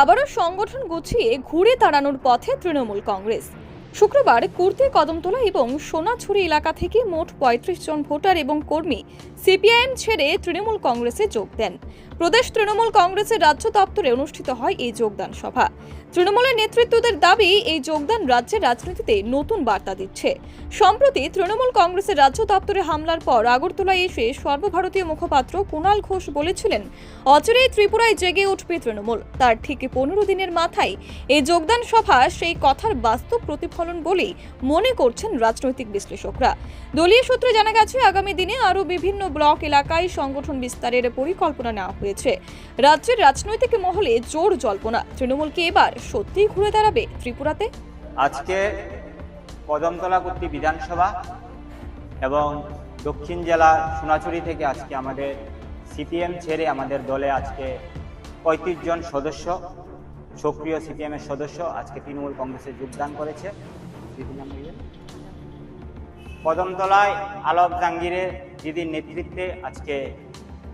আবারও সংগঠন গুছিয়ে ঘুরে তাড়ানোর পথে তৃণমূল কংগ্রেস। শুক্রবার কুর্তি, কদমতলা এবং সোনাছুরি এলাকা থেকে মোট পঁয়ত্রিশ জন ভোটার এবং কর্মী সিপিআইএম ছেড়ে তৃণমূল কংগ্রেসে যোগ দেন। প্রদেশ তৃণমূল কংগ্রেসের রাজ্য দপ্তরে অনুষ্ঠিত হয় এই যোগদান সভা। তৃণমূলের নেতৃত্বদের দাবি, এই যোগদান রাজ্যের রাজনীতিতে নতুন বার্তা দিচ্ছে। সম্প্রতি তৃণমূল কংগ্রেসের রাজ্য দপ্তরে হামলার পর আগরতলায় এসে সর্বভারতীয় মুখপাত্র কুণাল ঘোষ বলেছিলেন, অচিরেই ত্রিপুরায় জেগে উঠবে তৃণমূল। তার ঠিক পনেরো দিনের মাথায় এই যোগদান সভা সেই কথার বাস্তব প্রতিফলন বলেই মনে করছেন রাজনৈতিক বিশ্লেষকরা। দলীয় সূত্রে জানা গেছে, আগামী দিনে আরও বিভিন্ন ব্লক এলাকায় সংগঠন বিস্তারের পরিকল্পনা নেওয়া হয়েছে। রাজ্যের রাজনৈতিক মহলে জোর জল্পনা। তৃণমূলকে এবার সত্যিই ঘুরে দাঁড়াবে ত্রিপুরাতে? আজকে কদমতলা কর্তৃক বিধানসভা এবং দক্ষিণ জেলা সোনাচুরি থেকে আজকে আমাদের সিপিএম ছেড়ে আমাদের দলে আজকে পঁয়ত্রিশ জন সদস্য সক্রিয় সিপিএমের সদস্য আজকে তৃণমূল কংগ্রেসে যোগদান করেছে? কদমতলায় আলক জাঙ্গিরের দিদির নেতৃত্বে আজকে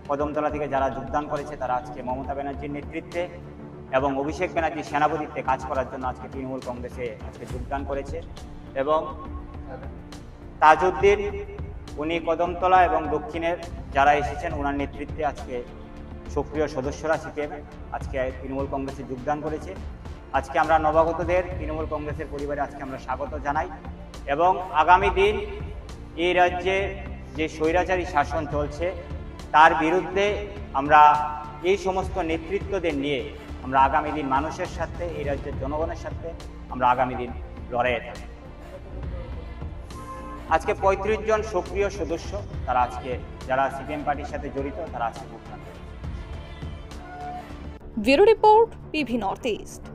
কদমতলা থেকে যারা যোগদান করেছে, তারা আজকে মমতা ব্যানার্জির নেতৃত্বে এবং অভিষেক ব্যানার্জির সেনাপতিত্বে কাজ করার জন্য আজকে তৃণমূল কংগ্রেসে আজকে যোগদান করেছে এবং তাজউদ্দিন, উনি কদমতলা এবং দক্ষিণের যারা এসেছেন, ওনার নেতৃত্বে আজকে সক্রিয় সদস্যরা সিপিএম আজকে তৃণমূল কংগ্রেসে যোগদান করেছে আজকে আমরা নবাগতদের, তৃণমূল কংগ্রেসের পরিবারে আজকে আমরা স্বাগত জানাই এবং আগামী দিন এই রাজ্যে যে স্বৈরাচারী শাসন চলছে, তার বিরুদ্ধে আমরা এই সমস্ত নেতৃত্বদের নিয়ে আমরা আগামী দিন মানুষের সাথে এই রাজ্যের জনগণের সাথে আমরা আগামী দিন লড়াইয়ে থাকি আজকে পঁয়ত্রিশ জন সক্রিয় সদস্য তারা আজকে, যারা সিপিএম পার্টির সাথে জড়িত, তারা আজকে যোগদান করেছে। Bureau report PV North East.